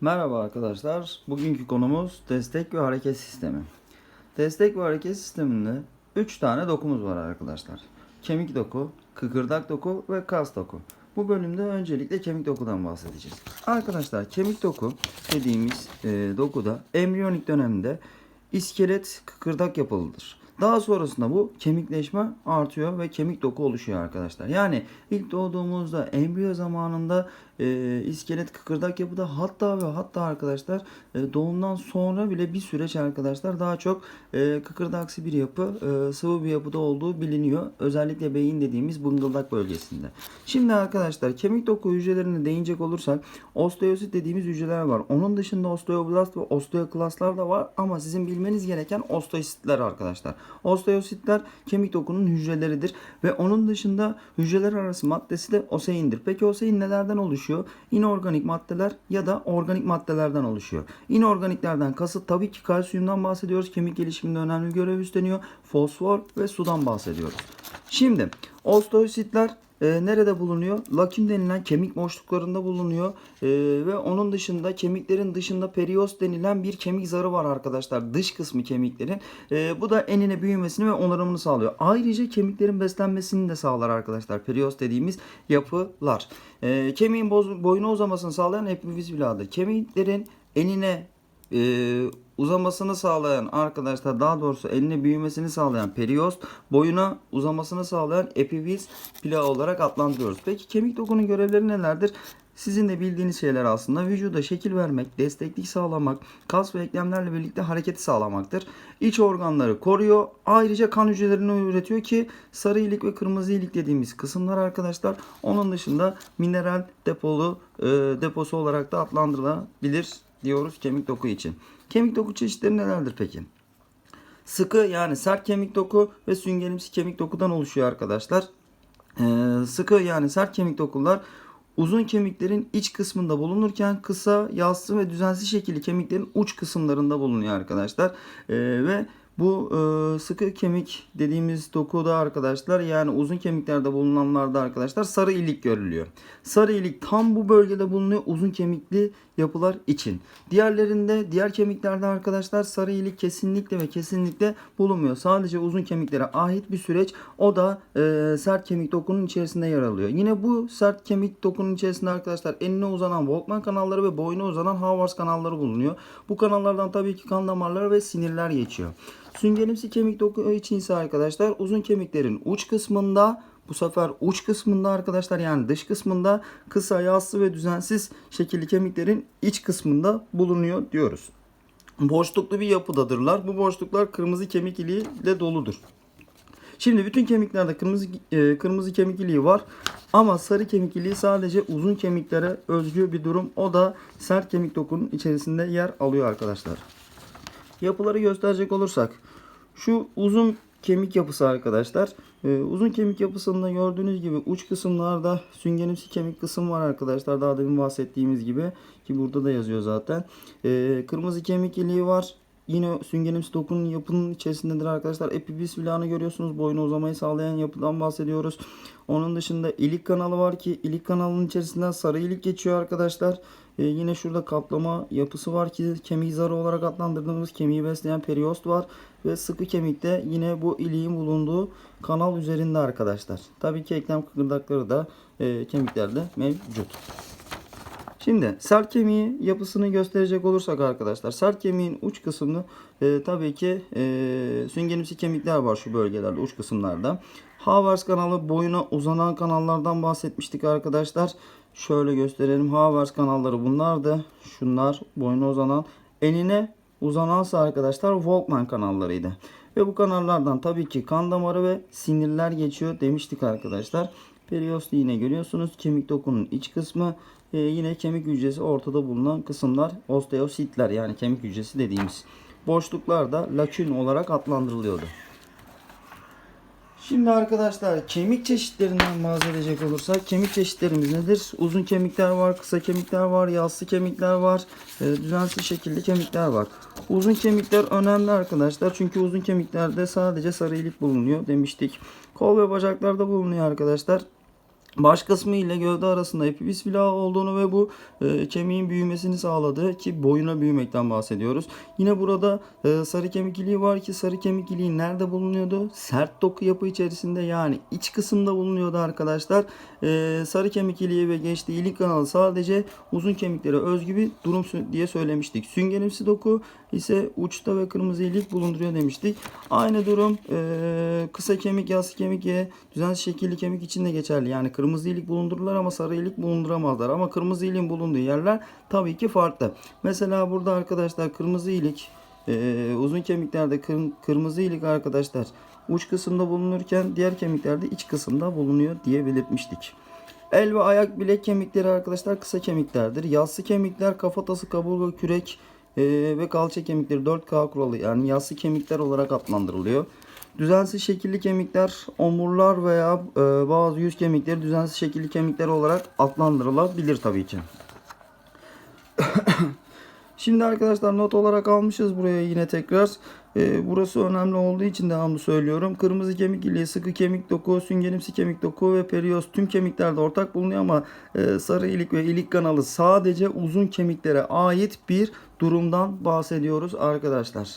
Merhaba arkadaşlar. Bugünkü konumuz destek ve hareket sistemi. Destek ve hareket sisteminde 3 tane dokumuz var arkadaşlar. Kemik doku, kıkırdak doku ve kas doku. Bu bölümde öncelikle kemik dokudan bahsedeceğiz. Arkadaşlar kemik doku dediğimiz e, dokuda embriyonik dönemde iskelet kıkırdak yapılıdır. Daha sonrasında bu kemikleşme artıyor ve kemik doku oluşuyor arkadaşlar. Yani ilk doğduğumuzda embriyo zamanında e, iskelet kıkırdak yapıda hatta ve hatta arkadaşlar e, doğumdan sonra bile bir süreç arkadaşlar daha çok e, kıkırdaksı bir yapı e, sıvı bir yapıda olduğu biliniyor. Özellikle beyin dediğimiz bıngıldak bölgesinde. Şimdi arkadaşlar kemik doku hücrelerine değinecek olursak osteosit dediğimiz hücreler var. Onun dışında osteoblast ve osteoklastlar da var ama sizin bilmeniz gereken osteositler arkadaşlar. Osteositler kemik dokunun hücreleridir ve onun dışında hücreler arası maddesi de oseindir. Peki osein nelerden oluşuyor? İnorganik maddeler ya da organik maddelerden oluşuyor. İnorganiklerden kasıt tabii ki kalsiyumdan bahsediyoruz. Kemik gelişiminde önemli görev üstleniyor. Fosfor ve sudan bahsediyoruz. Şimdi osteositler e, nerede bulunuyor? Lakün denilen kemik boşluklarında bulunuyor. E, ve onun dışında kemiklerin dışında periost denilen bir kemik zarı var arkadaşlar. Dış kısmı kemiklerin. E, bu da enine büyümesini ve onarımını sağlıyor. Ayrıca kemiklerin beslenmesini de sağlar arkadaşlar. Periost dediğimiz yapılar. E, kemiğin boz, boyuna uzamasını sağlayan epifiz biladır. Kemiklerin enine e, uzamasını sağlayan arkadaşlar daha doğrusu eline büyümesini sağlayan periost, boyuna uzamasını sağlayan epifiz plağı olarak adlandırıyoruz. Peki kemik dokunun görevleri nelerdir? Sizin de bildiğiniz şeyler aslında vücuda şekil vermek, desteklik sağlamak, kas ve eklemlerle birlikte hareketi sağlamaktır. İç organları koruyor. Ayrıca kan hücrelerini üretiyor ki sarı ilik ve kırmızı ilik dediğimiz kısımlar arkadaşlar. Onun dışında mineral depolu e, deposu olarak da adlandırılabilir diyoruz kemik doku için. Kemik doku çeşitleri nelerdir peki? Sıkı yani sert kemik doku ve süngerimsi kemik dokudan oluşuyor arkadaşlar. Ee, sıkı yani sert kemik dokular uzun kemiklerin iç kısmında bulunurken kısa, yassı ve düzensiz şekilli kemiklerin uç kısımlarında bulunuyor arkadaşlar. Ee, ve bu e, sıkı kemik dediğimiz dokuda arkadaşlar yani uzun kemiklerde bulunanlarda arkadaşlar sarı ilik görülüyor. Sarı ilik tam bu bölgede bulunuyor uzun kemikli yapılar için. Diğerlerinde diğer kemiklerde arkadaşlar sarı ilik kesinlikle ve kesinlikle bulunmuyor. Sadece uzun kemiklere ait bir süreç o da e, sert kemik dokunun içerisinde yer alıyor. Yine bu sert kemik dokunun içerisinde arkadaşlar enine uzanan Volkmann kanalları ve boyuna uzanan Havers kanalları bulunuyor. Bu kanallardan tabii ki kan damarları ve sinirler geçiyor. Süngerimsi kemik doku için ise arkadaşlar uzun kemiklerin uç kısmında bu sefer uç kısmında arkadaşlar yani dış kısmında kısa, yassı ve düzensiz şekilli kemiklerin iç kısmında bulunuyor diyoruz. Boşluklu bir yapıdadırlar. Bu boşluklar kırmızı kemik iliği ile doludur. Şimdi bütün kemiklerde kırmızı e, kırmızı kemik iliği var. Ama sarı kemik iliği sadece uzun kemiklere özgü bir durum. O da sert kemik dokunun içerisinde yer alıyor arkadaşlar. Yapıları gösterecek olursak şu uzun kemik yapısı arkadaşlar. Ee, uzun kemik yapısında gördüğünüz gibi uç kısımlarda süngerimsi kemik kısım var arkadaşlar. Daha demin bahsettiğimiz gibi ki burada da yazıyor zaten. Ee, kırmızı kemik iliği var. Yine süngerimsi dokunun yapının içerisindedir arkadaşlar. Epifiz filağını görüyorsunuz. Boyunu uzamayı sağlayan yapıdan bahsediyoruz. Onun dışında ilik kanalı var ki ilik kanalının içerisinden sarı ilik geçiyor arkadaşlar. Ee, yine şurada kaplama yapısı var ki kemik zarı olarak adlandırdığımız kemiği besleyen periost var. Ve sıkı kemikte yine bu iliğin bulunduğu kanal üzerinde arkadaşlar. Tabii ki eklem kıkırdakları da e, kemiklerde mevcut. Şimdi sert kemiği yapısını gösterecek olursak arkadaşlar sert kemiğin uç kısmını e, tabii ki e, süngerimsi kemikler var şu bölgelerde uç kısımlarda. Havers kanalı boyuna uzanan kanallardan bahsetmiştik arkadaşlar. Şöyle gösterelim. Havers kanalları bunlardı. Şunlar boyuna uzanan. Enine uzanansa arkadaşlar Volkmann kanallarıydı. Ve bu kanallardan tabii ki kan damarı ve sinirler geçiyor demiştik arkadaşlar. Periost yine görüyorsunuz. Kemik dokunun iç kısmı. Ee, yine kemik hücresi ortada bulunan kısımlar osteositler yani kemik hücresi dediğimiz. Boşluklar da lakün olarak adlandırılıyordu. Şimdi arkadaşlar kemik çeşitlerinden bahsedecek olursak kemik çeşitlerimiz nedir? Uzun kemikler var, kısa kemikler var, yassı kemikler var, e, düzensiz şekilli kemikler var. Uzun kemikler önemli arkadaşlar çünkü uzun kemiklerde sadece sarı ilik bulunuyor demiştik. Kol ve bacaklarda bulunuyor arkadaşlar. Baş kısmı ile gövde arasında epifis plağı olduğunu ve bu e, kemiğin büyümesini sağladığı ki boyuna büyümekten bahsediyoruz. Yine burada e, sarı kemik iliği var ki sarı kemik iliği nerede bulunuyordu? Sert doku yapı içerisinde yani iç kısımda bulunuyordu arkadaşlar. E, sarı kemik iliği ve geçtiği ilik kanalı sadece uzun kemiklere özgü bir durum diye söylemiştik. Süngerimsi doku ise uçta ve kırmızı ilik bulunduruyor demiştik. Aynı durum e, kısa kemik, yassı kemik düzensiz şekilli kemik için de geçerli. Yani kırmızı ilik bulundururlar ama sarı ilik bulunduramazlar. Ama kırmızı iliğin bulunduğu yerler tabii ki farklı. Mesela burada arkadaşlar kırmızı ilik e, uzun kemiklerde kır- kırmızı ilik arkadaşlar uç kısımda bulunurken diğer kemiklerde iç kısımda bulunuyor diye belirtmiştik. El ve ayak bilek kemikleri arkadaşlar kısa kemiklerdir. Yassı kemikler kafatası, kaburga, kürek e, ve kalça kemikleri 4K kuralı yani yassı kemikler olarak adlandırılıyor. Düzensiz şekilli kemikler omurlar veya e, bazı yüz kemikleri düzensiz şekilli kemikler olarak adlandırılabilir tabii ki. Şimdi arkadaşlar not olarak almışız buraya yine tekrar. Ee, burası önemli olduğu için devamlı söylüyorum. Kırmızı kemik iliği, sıkı kemik doku, süngerimsi kemik doku ve perioz tüm kemiklerde ortak bulunuyor ama e, sarı ilik ve ilik kanalı sadece uzun kemiklere ait bir durumdan bahsediyoruz arkadaşlar.